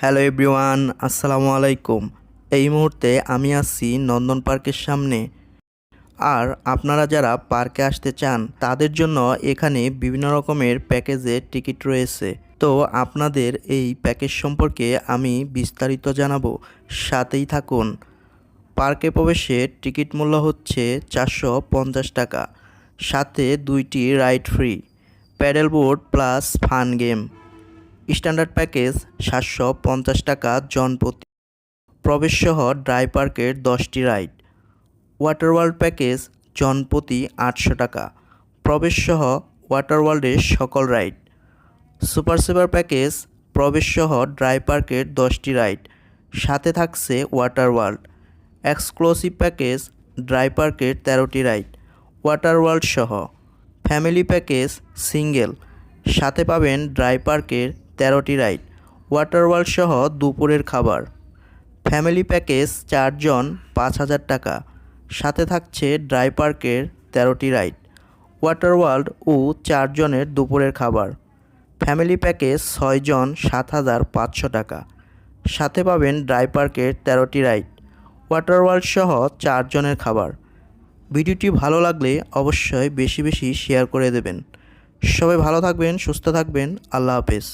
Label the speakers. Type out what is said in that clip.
Speaker 1: Hello everyone, আসসালামু আলাইকুম। এই মুহূর্তে আমি আছি নন্দন পার্কের সামনে। আর আপনারা যারা পার্কে আসতে চান, তাদের জন্য এখানে বিভিন্ন রকমের প্যাকেজে টিকিট রয়েছে। তো আপনাদের এই প্যাকেজ সম্পর্কে আমি বিস্তারিত জানাব। সাথেই থাকুন। পার্কে প্রবেশের টিকিট মূল্য হচ্ছে চারশো পঞ্চাশ টাকা। সাথে দুইটি ride free. Paddle board plus fun game. Standard package সাতশো পঞ্চাশ টাকা জনপ্রতি। প্রবেশসহ ড্রাই পার্কের দশটি রাইড। ওয়াটার ওয়ার্ল্ড প্যাকেজ জনপ্রতি আটশো টাকা। প্রবেশ প্রবেশসহ ওয়াটার ওয়ার্ল্ডের সকল রাইড। সুপার সেভার প্যাকেজ প্রবেশ প্রবেশসহ ড্রাই পার্কের দশটি রাইড। সাথে থাকছে water world exclusive package dry পার্কের তেরোটি রাইড। ওয়াটার ওয়ার্ল্ড সহ ফ্যামিলি প্যাকেজ সিঙ্গেল। সাথে পাবেন ড্রাই পার্কের তেরোটি রাইড ওয়াটার ওয়ার্ল্ড সহ দুপুরের খাবার। ফ্যামিলি প্যাকেজ চারজন, পাঁচ হাজার টাকা। সাথে থাকছে ড্রাই পার্কের তেরোটি রাইড ওয়াটার ওয়ার্ল্ড ও চারজনের দুপুরের খাবার। ফ্যামিলি প্যাকেজ ছয়জন, সাত হাজার পাঁচশো টাকা। সাথে পাবেন ড্রাই পার্কের তেরোটি রাইড ওয়াটার ওয়ার্ল্ড সহ চারজনের খাবার। ভিডিওটি ভালো লাগলে অবশ্যই বেশি বেশি শেয়ার করে দেবেন। সবাই ভালো থাকবেন, সুস্থ থাকবেন, আল্লাহ হাফেজ।